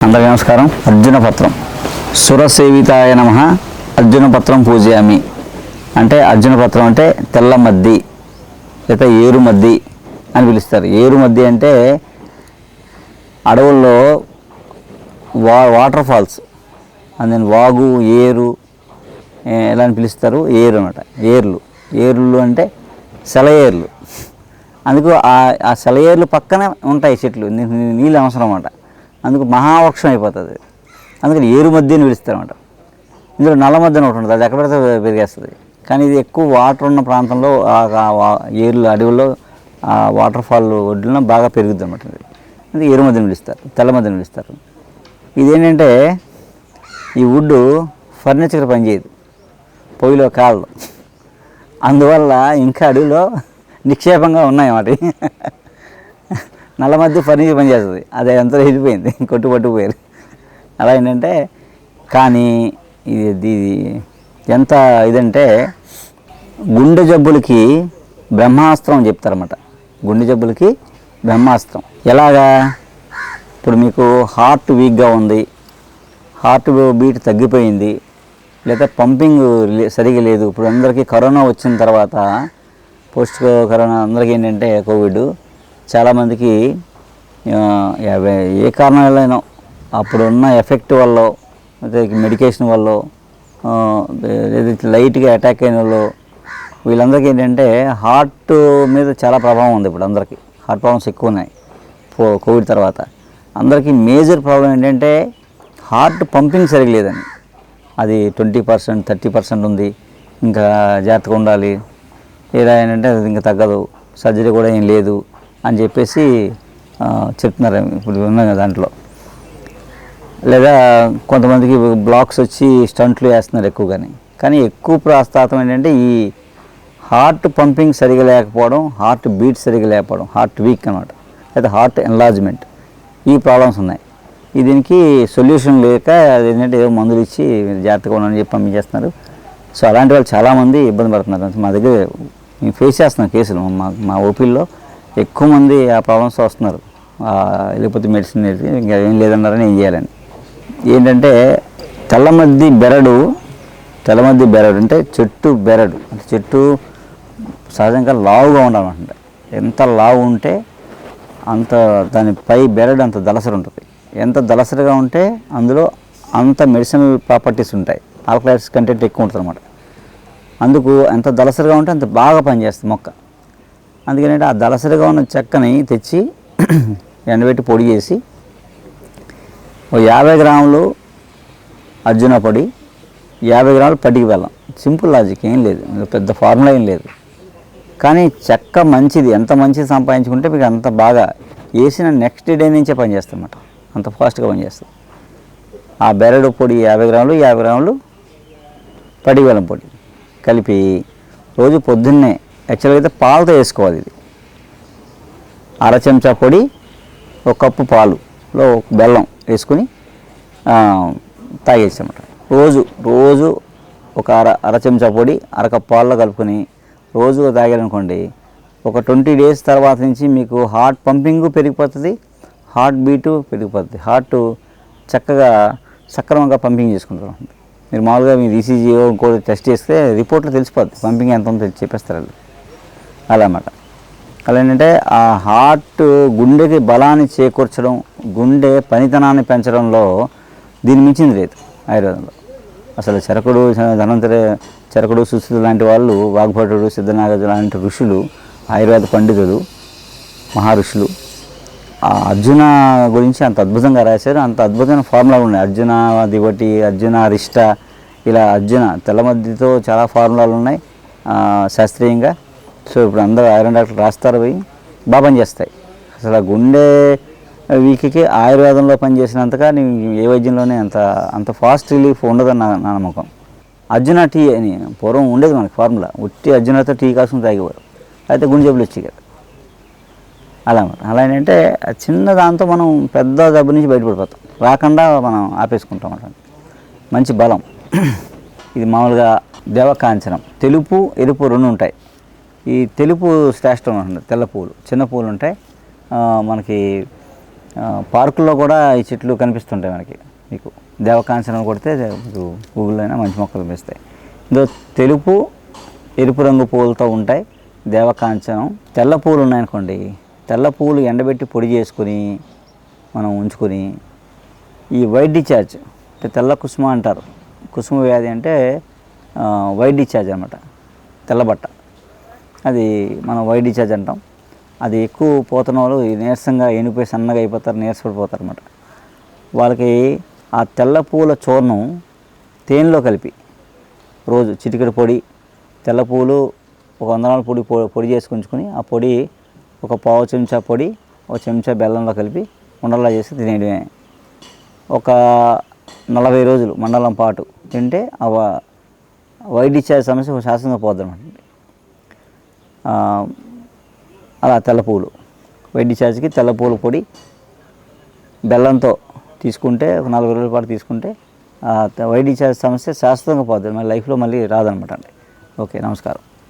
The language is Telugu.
అందరికీ నమస్కారం. అర్జున పత్రం. సురసేవితాయ నమ. అర్జున పత్రం పూజయామి. అంటే అర్జున పత్రం అంటే తెల్ల మద్ది లేదా ఏరు మద్ది అని పిలుస్తారు. ఏరు మద్ది అంటే అడవుల్లో వా వాటర్ ఫాల్స్. అందుని వాగు ఏరు ఎలా అని పిలుస్తారు? ఏరు అనమాట ఏర్లు. ఏర్లు అంటే సెలయేర్లు. అందుకు ఆ ఆ సెలయేర్లు పక్కనే ఉంటాయి చెట్లు. నీళ్ళు అవసరం అన్నమాట అందుకు మహావృక్షం అయిపోతుంది. అందుకని ఏరు మధ్య అని పిలుస్తారు అనమాట ఇందులో నల్ల మధ్యన ఒకటి ఉంటుంది అది ఎక్కడ పెడితే పెరిగేస్తుంది. కానీ ఇది ఎక్కువ వాటర్ ఉన్న ప్రాంతంలో ఆ- వా- ఏర్లు అడవుల్లో ఆ వాటర్ ఫాల్ ఒడ్డున బాగా పెరుగుద్ది అనమాట ఇది. అందుకే ఏరు మధ్యన పిలుస్తారు తెల్ల మధ్యన పిలుస్తారు. ఇదేంటంటే ఈ వుడ్ ఫర్నిచర్ పనిచేయదు. పొయ్యిలో కాళ్ళు. అందువల్ల ఇంకా అడవిలో నిక్షేపంగా ఉన్నాయి వాటి నల్ల మధ్య ఫర్నిచర్ పనిచేస్తుంది అది అంతా వెళ్ళిపోయింది. కొట్టు పట్టుకుపోయారు అలా ఏంటంటే కానీ ఇది ఇది ఎంత ఇదంటే గుండె జబ్బులకి బ్రహ్మాస్త్రం అని చెప్తారన్నమాట. గుండె జబ్బులకి బ్రహ్మాస్త్రం. ఎలాగా? ఇప్పుడు మీకు హార్ట్ వీక్గా ఉంది. హార్ట్ బీట్ తగ్గిపోయింది. లేదా పంపింగ్ సరిగా లేదు. ఇప్పుడు అందరికీ కరోనా వచ్చిన తర్వాత పోస్ట్ కరోనా అందరికీ ఏంటంటే కోవిడ్. చాలామందికి ఏ కారణాలైనా అప్పుడు అప్పుడున్న ఎఫెక్ట్ వల్ల మెడికేషన్ వల్ల లేదా లైట్గా అటాక్ అయిన వాళ్ళు వీళ్ళందరికీ ఏంటంటే హార్ట్ మీద చాలా ప్రభావం ఉంది ఇప్పుడు అందరికీ. హార్ట్ ప్రాబ్లమ్స్ ఎక్కువ ఉన్నాయి కోవిడ్ తర్వాత. అందరికీ మేజర్ ప్రాబ్లం ఏంటంటే హార్ట్ పంపింగ్ సరిగలేదని అది ట్వంటీ పర్సెంట్ థర్టీ పర్సెంట్ ఉంది. ఇంకా జాగ్రత్తగా ఉండాలి. ఏదైనా ఏంటంటే అది ఇంకా తగ్గదు. సర్జరీ కూడా ఏం లేదు. అని చెప్పేసి చెప్తున్నారు. ఇప్పుడు ఉన్న దాంట్లో. లేదా కొంతమందికి బ్లాక్స్ వచ్చి స్టంట్లు వేస్తున్నారు ఎక్కువగానే. కానీ ఎక్కువ ప్రాస్తాతం ఏంటంటే ఈ హార్ట్ పంపింగ్ సరిగా లేకపోవడం హార్ట్ బీట్ సరిగా లేకపోవడం హార్ట్ వీక్ అనమాట లేదా హార్ట్ ఎన్లాజ్మెంట్ ఈ ప్రాబ్లమ్స్ ఉన్నాయి. దీనికి సొల్యూషన్ లేక అది ఏంటంటే ఏదో మందులు ఇచ్చి మీరు జాగ్రత్తగా ఉండని చెప్పి పంపించేస్తున్నారు. సో అలాంటి వాళ్ళు చాలామంది ఇబ్బంది పడుతున్నారు. మా దగ్గర మేము ఫేస్ చేస్తున్నాం కేసులు. మా మా ఓపీల్లో ఎక్కువ మంది ఆ ప్రాబ్లమ్స్ వస్తున్నారు. వెళ్ళిపోతే మెడిసిన్ ఇంకా ఏం లేదన్నారని ఏం చేయాలని ఏంటంటే తెల్లమద్ది బెరడు తెల్లమద్ది బెరడు అంటే చెట్టు బెరడు. అంటే చెట్టు సహజంగా లావుగా ఉండాలన్నమాట ఎంత లావు ఉంటే అంత దాని పై బెరడు అంత దలసరు ఉంటుంది. ఎంత దలసరిగా ఉంటే అందులో అంత మెడిసినల్ ప్రాపర్టీస్ ఉంటాయి. ఆల్కలైడ్స్ కంటెంట్ ఎక్కువ ఉంటుంది అనమాట అందుకు ఎంత దలసరిగా ఉంటే అంత బాగా పనిచేస్తుంది మొక్క. అందుకని ఆ దళసరిగా ఉన్న చెక్కని తెచ్చి ఎండబెట్టి పొడి చేసి ఓ యాభై గ్రాములు అర్జున పొడి యాభై గ్రాములు పట్టికి బెల్లం. సింపుల్ లాజిక్ ఏం లేదు. పెద్ద ఫార్ములా ఏం లేదు. కానీ చెక్క మంచిది. ఎంత మంచిది సంపాదించుకుంటే మీకు అంత బాగా వేసిన నెక్స్ట్ డే నుంచే పనిచేస్తామన్నమాట అంత ఫాస్ట్గా పనిచేస్తుంది ఆ బెరడు పొడి యాభై గ్రాములు యాభై గ్రాములు పడి పొడి కలిపి రోజు పొద్దున్నే యాక్చువల్గా అయితే పాలతో వేసుకోవాలి ఇది. అర చెంచా పొడి ఒక కప్పు పాలులో బెల్లం వేసుకుని తాగేసామట. రోజు రోజు ఒక అర అర చెంచా పొడి అరకప్పు పాలలో కలుపుకొని రోజు తాగారనుకోండి ఒక ట్వంటీ డేస్ తర్వాత నుంచి మీకు హార్ట్ పంపింగ్ పెరిగిపోతుంది హార్ట్ బీటు పెరిగిపోతుంది. హార్ట్ చక్కగా సక్రమంగా పంపింగ్ చేసుకుంటారు మీరు మామూలుగా మీరు ఈసీజీ ఇంకోటి టెస్ట్ చేస్తే రిపోర్ట్లో తెలిసిపోద్ది పంపింగ్ ఎంత ఉందో చెప్పేస్తారు వాళ్ళు. అలా అన్నమాట అలా ఏంటంటే ఆ హార్ట్ గుండెకి బలాన్ని చేకూర్చడం గుండె పనితనాన్ని పెంచడంలో దీని మించింది లేదు ఆయుర్వేదంలో. అసలు చరకుడు ధనంతరి చరకుడు సుస్థితులు లాంటి వాళ్ళు వాగ్భటుడు సిద్ధనాగజు లాంటి ఋషులు ఆయుర్వేద పండితులు మహా ఋషులు ఆ అర్జున గురించి అంత అద్భుతంగా రాశారు. అంత అద్భుతమైన ఫార్ములాలు ఉన్నాయి. అర్జున దివటి అర్జున రిష్ట ఇలా అర్జున తెల్లమద్దితో చాలా ఫార్ములాలు ఉన్నాయి. శాస్త్రీయంగా సో ఇప్పుడు అందరూ ఐరన్ డాక్టర్ రాస్తారు పోయి బాగా పనిచేస్తాయి అసలు ఆ గుండె వీక్కి ఆయుర్వేదంలో పనిచేసినంతగా నేను ఏ వైద్యంలోనే అంత అంత ఫాస్ట్ రిలీఫ్ ఉండదని నా నా నమ్మకం. అర్జున టీ అని పూర్వం ఉండేది మనకి ఫార్ములా. ఉట్టి అర్జునతో టీ కాసుకుని తాగేవారు. అయితే గుండె జబ్బులు వచ్చాయి కదా. అలా అలా ఏంటంటే చిన్న దాంతో మనం పెద్ద జబ్బు నుంచి బయటపడిపోతాం. రాకుండా మనం ఆపేసుకుంటాం అంటే మంచి బలం. ఇది మామూలుగా దేవకాంచనం. తెలుపు ఎరుపు రెండు ఉంటాయి. ఈ తెలుపు శ్రేష్టం ఉంటుంది తెల్ల పూలు చిన్న పూలు ఉంటాయి. మనకి పార్కుల్లో కూడా ఈ చెట్లు కనిపిస్తుంటాయి మనకి. మీకు దేవకాంచనం కొడితే మీకు గూగుల్లో అయినా మంచి మొక్కలు కనిపిస్తాయి ఇందులో తెలుపు ఎరుపు రంగు పూలతో ఉంటాయి. దేవకాంచనం తెల్ల పూలు ఉన్నాయనుకోండి తెల్ల పూలు ఎండబెట్టి పొడి చేసుకొని మనం ఉంచుకొని ఈ వైట్ డిశ్చార్జ్ అంటే తెల్ల కుసుమ అంటారు. కుసుమ వ్యాధి అంటే వైట్ డిశ్చార్జ్ అనమాట తెల్లబట్ట అది మనం వైట్ డిశ్చార్జ్ అంటాం. అది ఎక్కువ పోతున్న వాళ్ళు నీరసంగా ఎనిపోయి సన్నగా అయిపోతారు నీరసపడిపోతారు అనమాట వాళ్ళకి ఆ తెల్ల పూల చూర్ణం తేనెలో కలిపి రోజు చిటికెడు పొడి తెల్ల పూలు ఒక నాలుగు పొడి పొడి చేసుకుంచుకొని ఆ పొడి ఒక పావు చెంచా పొడి ఒక చెంచా బెల్లంలో కలిపి ఉండలా చేసి తినేయడమే. ఒక నలభై రోజులు మండలం పాటు తింటే ఆ వైట్ డిశ్చార్జ్ సమస్య శాశ్వతంగా పోద్ది అనమాట అలా తెల్ల పువ్వులు వైట్ తెల్లపూల తెల్ల పొడి బెల్లంతో తీసుకుంటే ఒక నలభై రోజుల పాటు తీసుకుంటే వైడ్ ఛార్జ్ సమస్య శాశ్వతంగా పోతుంది. మళ్ళీ లైఫ్లో మళ్ళీ రాదనమాట అండి. ఓకే నమస్కారం.